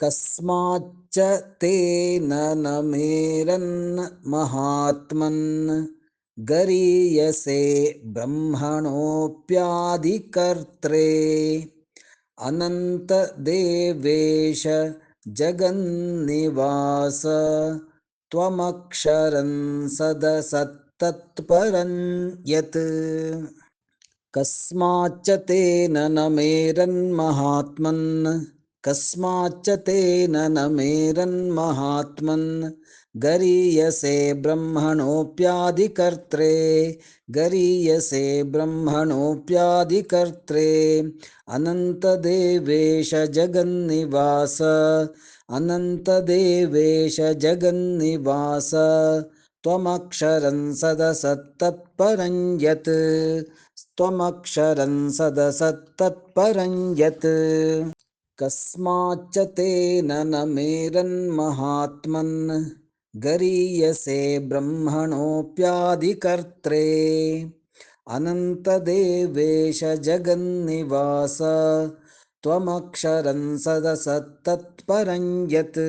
कस्माच्च तेन न मेरन् महात्मन् गरीयसे ब्रह्मणोऽप्यादिकर्त्रे। अनन्तदेवेश जगन्निवास त्वमक्षरं सदसत्तत्परं यत्। कस्माच्च तेन न मेरन्महात्मन् कस्माच्च तेन न मेरन्महात्मन् गरीयसे ब्रह्मणोऽप्यादिकर्त्रे। गरीयसे ब्रह्मणोऽप्यादिकर्त्रे। अनन्तदेवेश जगन्निवास। अनन्तदेवेश जगन्निवास। त्वमक्षरं सदसत्तत्परं यत्। त्वमक्षरं सदसत्तत्परं यत् कस्माच्च तेन न मेरन्महात्मन् गरीयसे ब्रह्मणोऽप्यादिकर्त्रे अनन्तदेवेश जगन्निवास त्वमक्षरं सदसत्तत्परं यत्